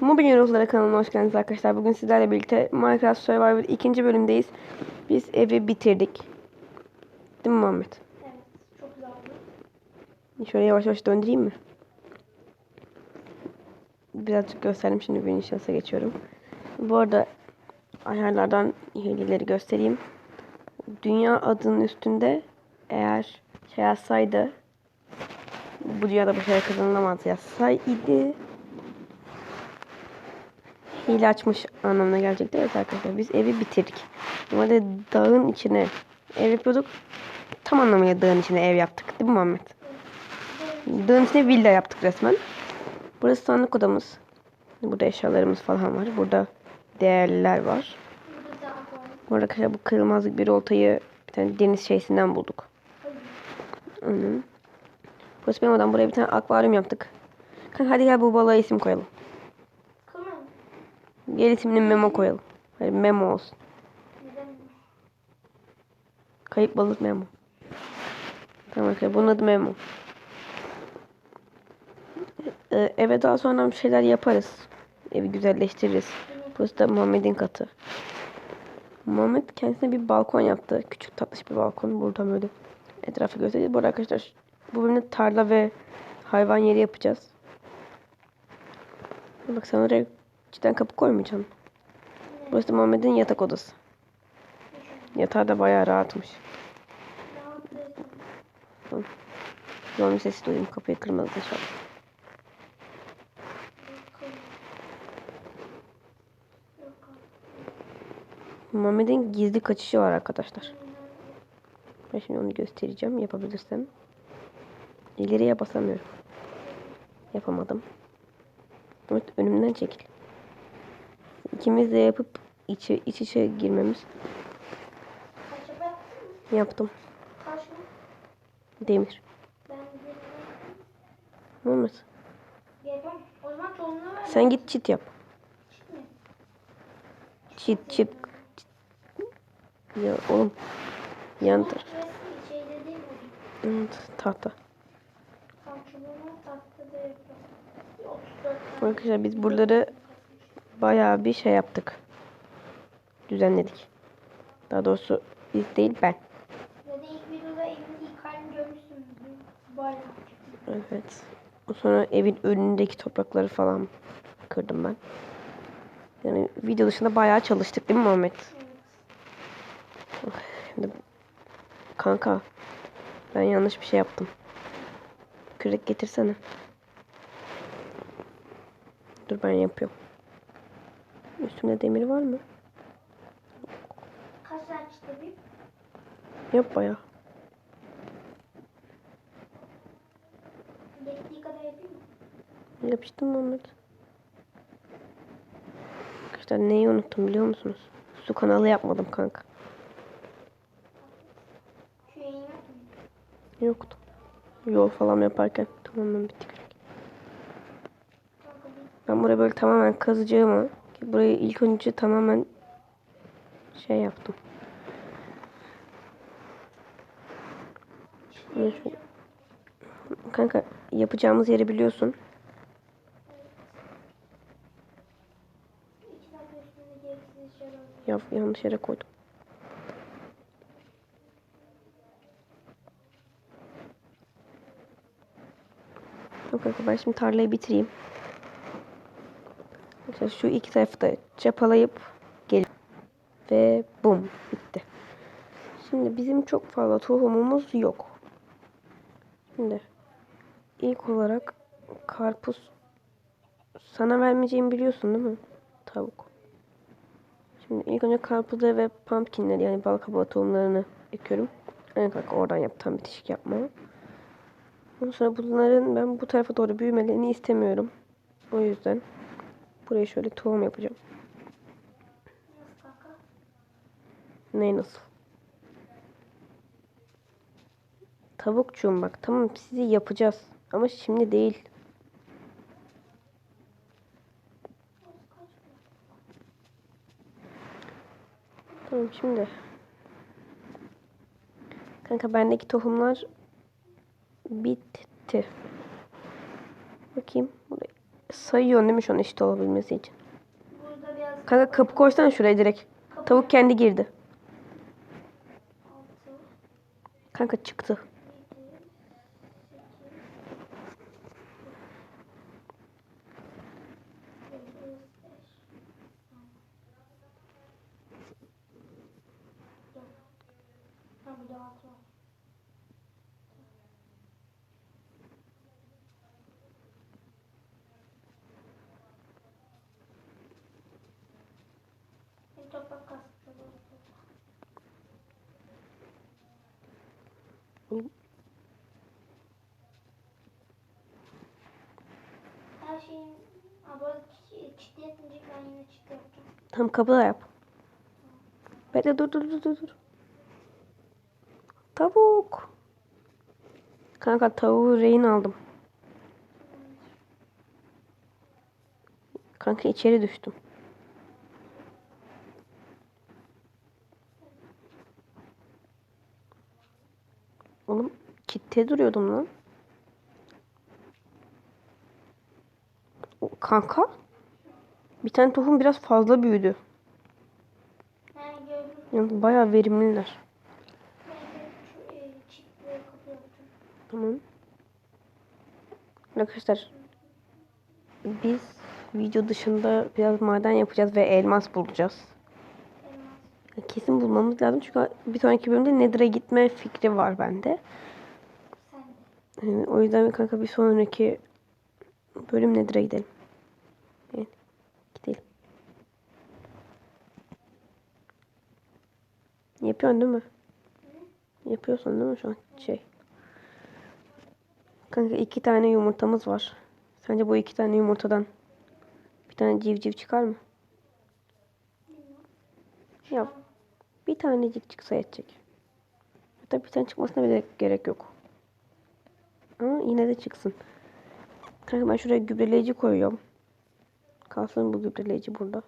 Mobil Yorulculara kanalına hoş geldiniz arkadaşlar. Bugün sizlerle birlikte Minecraft Survivor ikinci bölümdeyiz. Biz evi bitirdik. Değil mi Muhammed? Evet, çok güzel oldu. Şöyle yavaş yavaş döndüreyim mi? Birazcık gösterdim şimdi bir inşaata geçiyorum. Bu arada ayarlardan hileleri göstereyim. Dünya adının üstünde eğer şey yazsaydı bu dünyada başarı kazanılamaz yazsaydı hile açmış anlamına gelecekti. Evet arkadaşlar biz evi bitirdik. Normalde dağın içine ev yapıyorduk. Tam anlamıyla dağın içine ev yaptık. Değil mi Muhammed? Dağın içine villa yaptık resmen. Burası sandık odamız. Burada eşyalarımız falan var. Burada değerliler var. Burada arkadaşlar bu kırılmazlık bir oltayı bir tane deniz şeysinden bulduk. Hı. Burası benim odam. Buraya bir tane akvaryum yaptık. Kanka hadi gel bu balığa isim koyalım. Gel ismini Memo koyalım. Hadi Memo olsun. Kayıp balık Memo. Tamam arkadaşlar bunun adı Memo. Ee, eve daha sonra bir şeyler yaparız. Evi güzelleştiririz. Burası da Muhammed'in katı. Muhammed kendisine bir balkon yaptı. Küçük tatlış bir balkon. Burada böyle etrafı göstereceğiz. Bu arkadaşlar bu bölümde tarla ve hayvan yeri yapacağız. Bak oraya cidden kapı koymayacaksın. Burası Muhammed'in yatak odası. Yatağı da bayağı rahatmış. Yolun sesi duydum. Kapıyı kırmadı dışarı. Muhammed'in gizli kaçışı var arkadaşlar. Ben şimdi onu göstereceğim yapabilirsem. İleriye basamıyorum. Yapamadım. Evet önümden çekil. İkimiz de yapıp içi, iç içe girmemiz. Yaptım. Demir. Ben bir Muhammed yapamam. O zaman tohumunu ver. sen git çit yap. Çit çit. Ya oğlum. Yan taraf. tahta. Tam çubuğunu tahtada yapıyorum. 34 tane. Arkadaşlar biz buraları bayağı bir şey yaptık. Düzenledik. Daha doğrusu biz değil ben. Evet. Sonra evin önündeki toprakları falan kırdım ben. Yani video dışında bayağı çalıştık değil mi Muhammed? Evet. Şimdi kanka ben yanlış bir şey yaptım. Kürek getirsene. Dur ben yapıyorum. Üstümde demir var mı? Kaç çıktı bir? Yok bayağı. Gerektiği kadar yapayım mı? Yapıştım Muhammed. Arkadaşlar neyi unuttum biliyor musunuz? Su kanalı yapmadım kanka. Şu yayın? Yoktu. Yol falan yaparken tamamen bitti Ben burayı böyle tamamen kazacağıma ki burayı ilk önce tamamen şey yaptım. Kanka yapacağımız yeri biliyorsun. Ya, yanlış yere koydum. Kanka ben şimdi tarlayı bitireyim. Arkadaşlar şu iki tarafı da çapalayıp gel ve bum bitti. Şimdi bizim çok fazla tohumumuz yok. Şimdi ilk olarak karpuz sana vermeyeceğimi biliyorsun değil mi? Tavuk. Şimdi ilk önce karpuzları ve pumpkinleri yani bal kabağı tohumlarını ekiyorum. En kanka oradan yap tam bitişik yapma. Ondan sonra bunların ben bu tarafa doğru büyümelerini istemiyorum. O yüzden buraya şöyle tohum yapacağım. Ne nasıl? Tavukçuğum bak tamam sizi yapacağız. Ama şimdi değil. Tamam şimdi. Kanka bendeki tohumlar bitti. Bakayım. Sayıyorsun değil mi şu an eşit olabilmesi için? Burada biraz Kanka kapı koysan şuraya direkt. Tavuk kendi girdi. Kanka çıktı. yedi, sekiz, dokuz, beş, on. Dört. Ha burada altı var. Bir toprak kastı. Her şeyin abla çit yapınca ben yine çit yapacağım. Tam kapı da yap. Bekle dur dur dur dur. Tavuk. Kanka tavuğu rehin aldım. Kanka içeri düştüm. Oğlum kitle duruyordum lan. Kanka. Bir tane tohum biraz fazla büyüdü. Yani bayağı verimliler. Tamam. Arkadaşlar biz video dışında biraz maden yapacağız ve elmas bulacağız. Kesin bulmamız lazım çünkü bir sonraki bölümde Nether'a gitme fikri var bende. Yani o yüzden kanka bir sonraki bölüm Nether'a gidelim. Yani gidelim. Yapıyorsun değil mi? Yapıyorsun değil mi şu an şey? Kanka iki tane yumurtamız var. Sence bu iki tane yumurtadan bir tane civciv çıkar mı? Ya bir tanecik çıksa yetecek. Hatta bir tane çıkmasına bile gerek yok. Ama yine de çıksın. Kanka ben şuraya gübreleyici koyuyorum. Kalsın bu gübreleyici burada.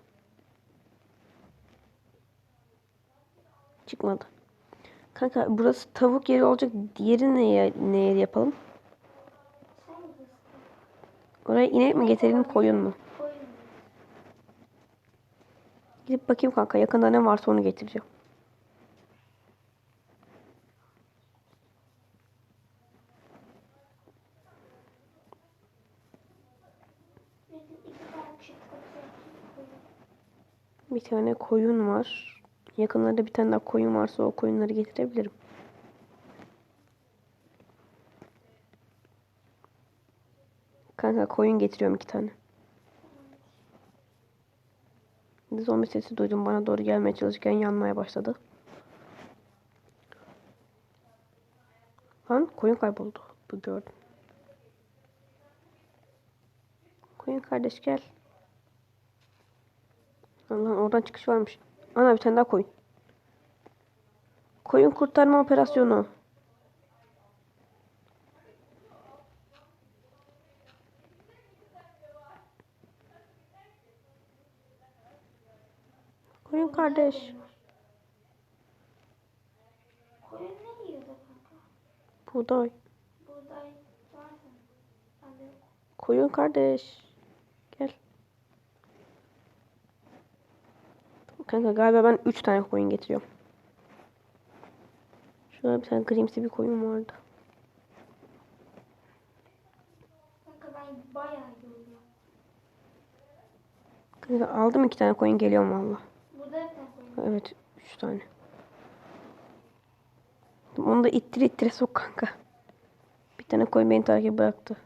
Çıkmadı. Kanka burası tavuk yeri olacak. Diğeri neye, neye yapalım? Sen bilirsin. Oraya inek mi getirelim koyun mu? Gidip bakayım kanka yakında ne varsa onu getireceğim. Bir tane koyun var. Yakınlarda bir tane daha koyun varsa o koyunları getirebilirim. Kanka koyun getiriyorum iki tane. Zombi sesi duydum bana doğru gelmeye çalışırken yanmaya başladı. Lan koyun kayboldu. Bu gördüm. Koyun kardeş gel. Allah'ım oradan çıkış varmış. Ana bir tane daha koyun. Koyun kurtarma operasyonu. Koyun kardeş. Koyun ne yiyordu kanka? Buğday. Buğday. Koyun kardeş. Gel. Kanka galiba ben 3 tane koyun getiriyorum. Şurada bir tane grimsi bir koyun vardı. Kanka ben bayağı. Kanka aldım 2 tane koyun geliyorum valla. Burada koyun. Evet 3 tane. Onu da ittir ittire sok kanka. Bir tane koyun beni takip bıraktı.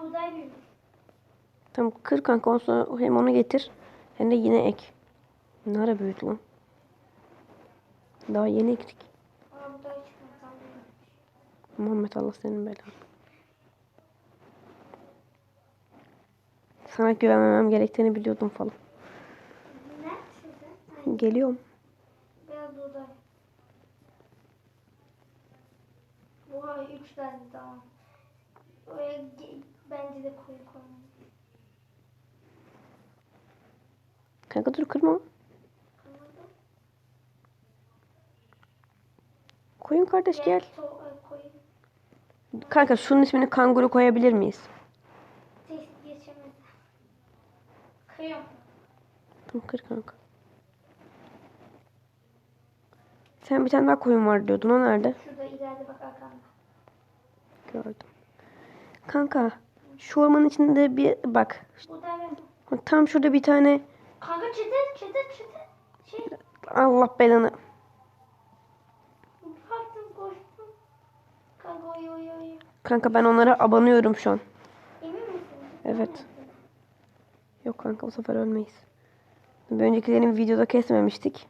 Aa buğday büyümüş. Tamam kır kanka ondan sonra hem onu getir hem de yine ek. Ne ara büyüdü lan? Daha yeni ektik. Muhammed Allah senin belanı. Sana güvenmemem gerektiğini biliyordum falan. Ha, Geliyorum. Beyaz buğday. Oha üç tane daha. Oraya bence de koyun koymalıyım. Kanka dur kırma. Koyun kardeş gel. To- koyun. Kanka şunun ismini kanguru koyabilir miyiz? Kıyım. Tamam kır kanka. Sen bir tane daha koyun var diyordun. O nerede? Şurada ileride bak arkanda. Gördüm. Kanka şu ormanın içinde bir bak. Tam şurada bir tane Kanka çetir çetir çetir. Şey Allah belanı. Kanka ben onlara abanıyorum şu an. Emin misin? Evet. Yok kanka bu sefer ölmeyiz. Bir öncekilerini videoda kesmemiştik.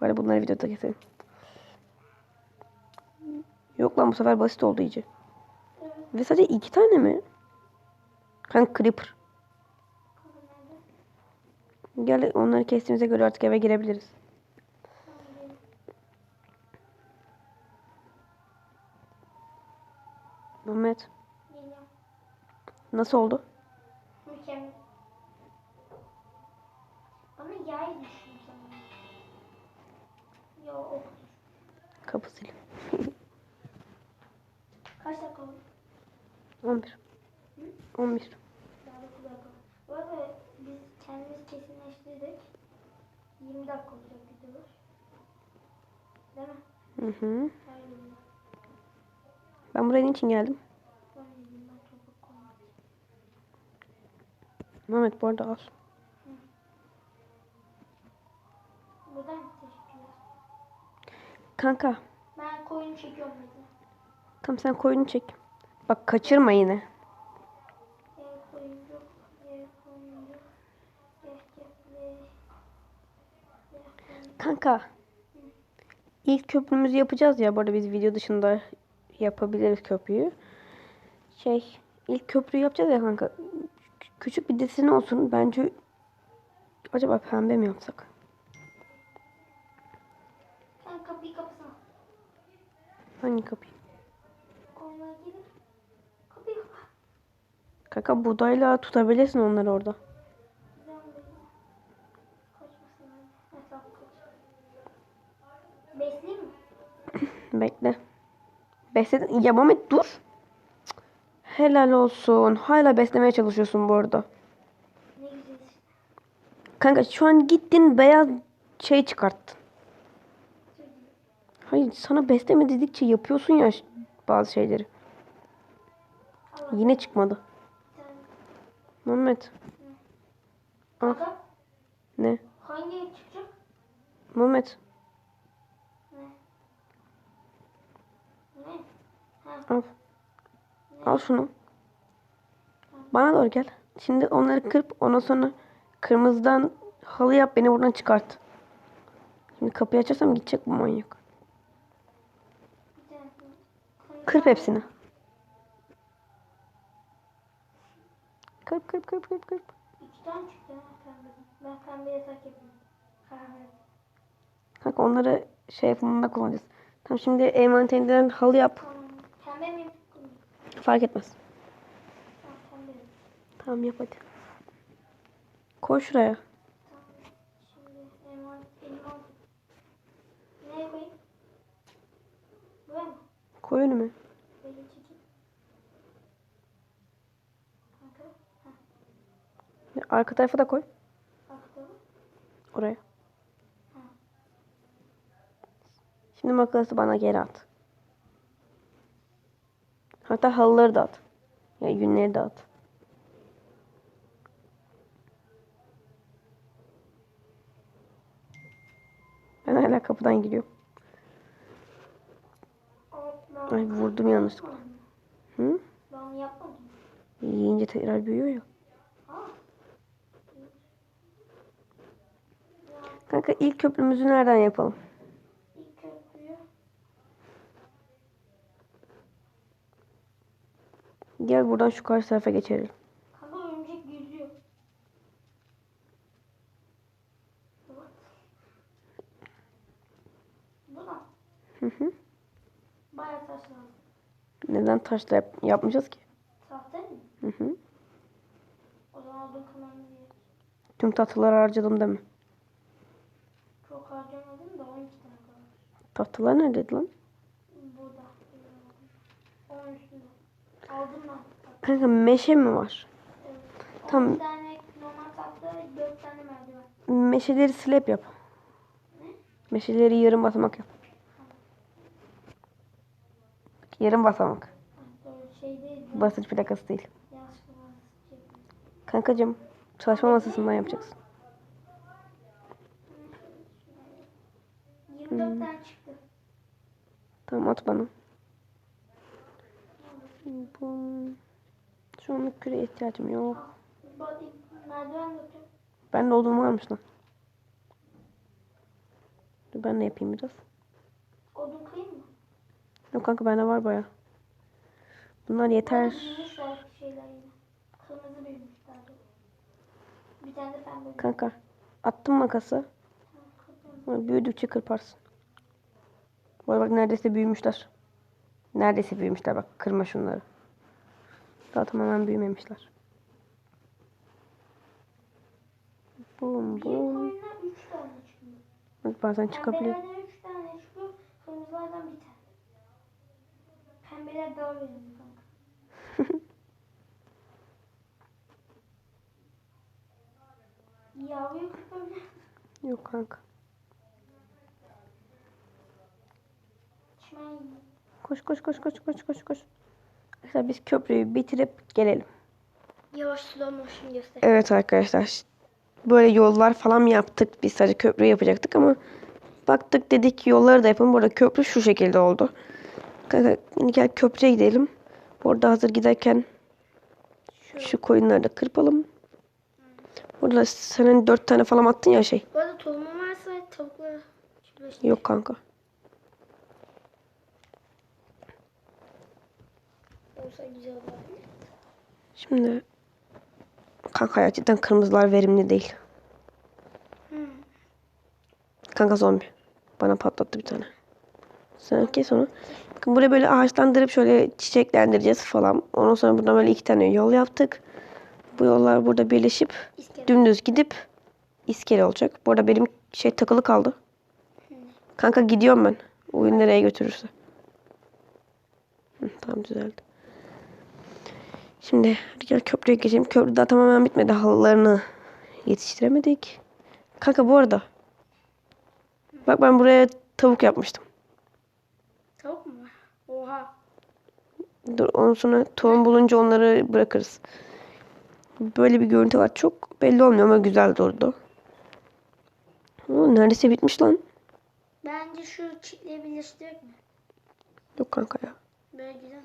Bari bunları videoda keselim. Yok lan bu sefer basit oldu iyice. Evet. Ve sadece iki tane mi? Kanka Creeper. Gel onları kestiğimize göre artık eve girebiliriz. Mehmet nasıl oldu? Mükemmel. Bana yay. Yo. Kapı sil. Kaç dakika oldu? 11. 11. Daha dokuz dakika. Bu arada biz kendimiz kesinleştirdik. 20 dakika olacak videolar. Değil mi? Hı hı. Ben buraya niçin geldim? Mehmet bu arada al. Buradan. Kanka Ben koyunu çekiyorum mesela. tam sen koyunu çek. Bak kaçırma yine. Gel koyun yok. Gel koyun yok. Gel gel gel. Gel koyun. Kanka. İlk köprümüzü yapacağız ya. Bu arada biz video dışında yapabiliriz köprüyü. Şey ilk köprüyü yapacağız ya kanka. Kü- Küçük bir deseni olsun. Bence acaba pembe mi yapsak? Sen kapıyı kapasana. Hangi kapıyı? Gelir. Kapıyı kapa. Kanka budayla tutabilirsin onları orada. Güzel böyle. Kaçmasın. Etraf kaç. Besleyeyim mi? Bekle. Besledin. Ya Mehmet dur. Helal olsun. Hala beslemeye çalışıyorsun bu arada. Kanka şu an gittin beyaz şey çıkarttın. Hayır sana besleme dedikçe yapıyorsun ya bazı şeyleri. Yine çıkmadı. Mehmet. Al. Kanka. Ne? Hangi çıkacak? Mehmet. Ne? Ne? Ha. Al. Al şunu. Bana doğru gel. Şimdi onları kırp ondan sonra kırmızıdan halı yap beni buradan çıkart. Şimdi kapıyı açarsam gidecek bu manyak. Kırp hepsini. Kırp kırp kırp kırp kırp. İki tane çıktı. Ben pembe yatak yapayım. Kahve. Kanka onları şey yapımında kullanacağız. Tamam şimdi envanterinden halı yap. Tamam. Pembe mi? Fark etmez. Tamam yap hadi. Koy şuraya. Koy önüme. Arka tarafa da koy. Oraya. Şimdi makası bana geri at. Hatta halıları da at. Ya yünleri de at. Ben hala kapıdan giriyorum. Atla. Ay vurdum yanlışlıkla. Hı? Ben. Yiyince tekrar büyüyor ya. Kanka ilk köprümüzü nereden yapalım? İlk köprüyü. Gel buradan şu karşı tarafa geçelim. Kanka örümcek yüzüyor. Hı hı. bayağı. Neden taşla yap- yapmayacağız ki? Sahte mi? Hı hı. O zaman gerek. Tüm tahtaları harcadım deme. Çok harcamadım da 12 tane kalmış. Tahtalar neredeydi lan? onun üstünde. Aldım ben. Bak, Kanka meşe mi var? Evet. Tamam. 10 tane normal tahta, 4 tane merdiven. Meşeleri slap yap. Ne? Meşeleri yarım basamak yap. Yarım basamak. Şey değil. Basınç plakası değil. Kankacığım çalışma masasından yapacaksın. 24 tane çıktı. Tamam at bana. Bu... Şu anlık küreye ihtiyacım yok. Ben de odun varmış lan. Dur ben de yapayım biraz. Odun kıyayım mı? Yok kanka bende var baya. Bunlar yeter. Kanka attım makası. Büyüdükçe kırparsın. Bu bak neredeyse büyümüşler. Neredeyse büyümüşler bak kırma şunları. Daha tamamen büyümemişler. Bum bum. koyundan 3 tane çıkıyor. Bak bazen çıkabiliyor. Pembelerden 3 tane çıkıyor. Kırmızılardan bir tane. Pembeler. Yavruyu kırpabilir. Yok kanka. Çimen. Koş koş koş koş koş koş koş. Arkadaşlar biz köprüyü bitirip gelelim. Yavaş slow motion göster. Evet arkadaşlar. Böyle yollar falan yaptık. Biz sadece köprü yapacaktık ama baktık dedik ki yolları da yapalım. Bu arada köprü şu şekilde oldu. Gel köprüye gidelim. Orada hazır giderken Şu. şu koyunları da kırpalım. Burada senin dört tane falan attın ya şey. Bu arada tohumum varsa tavukla. Yok kanka. Şimdi kanka ya cidden kırmızılar verimli değil. Kanka zombi. Bana patlattı bir tane. Sen kes onu. Bakın buraya böyle ağaçlandırıp şöyle çiçeklendireceğiz falan. Ondan sonra buradan böyle iki tane yol yaptık. Bu yollar burada birleşip İskele. dümdüz gidip iskele olacak. Bu arada benim şey takılı kaldı. Kanka gidiyorum ben. Oyun nereye götürürse. Hı, tamam düzeldi. Şimdi gel köprüye geçelim. Köprü daha tamamen bitmedi. Halılarını yetiştiremedik. Kanka bu arada. Bak ben buraya tavuk yapmıştım. Tavuk mu? Oha. Dur ondan sonra tohum bulunca onları bırakırız. Böyle bir görüntü var. Çok belli olmuyor ama güzel durdu. Oo, neredeyse bitmiş lan. Bence şu çiftliği birleştirek mi? Yok kanka ya. Böyle güzel.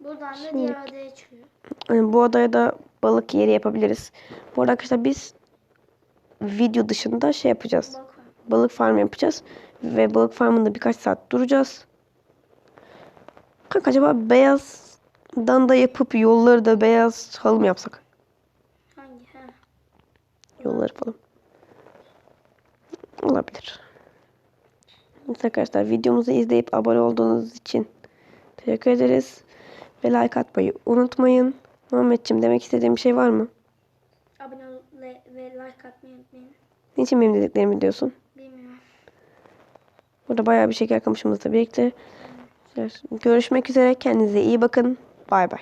Buradan da Şimdi- diğer adaya çıkıyor. Yani bu adaya da balık yeri yapabiliriz. Bu arada arkadaşlar biz video dışında şey yapacağız. Bak var. Balık farm yapacağız. Ve balık farmında birkaç saat duracağız. Kanka acaba beyazdan da yapıp yolları da beyaz halı mı yapsak? Hangi? Ha. Yolları falan. Olabilir. Evet arkadaşlar videomuzu izleyip abone olduğunuz için teşekkür ederiz. Ve like atmayı unutmayın. Muhammedciğim demek istediğim bir şey var mı? Abone ol ve like atmayı unutmayın. Niçin benim dediklerimi diyorsun? Bilmiyorum. Burada bayağı bir şeker kamışımız da birlikte. Görüşmek üzere. Kendinize iyi bakın. Bay bay.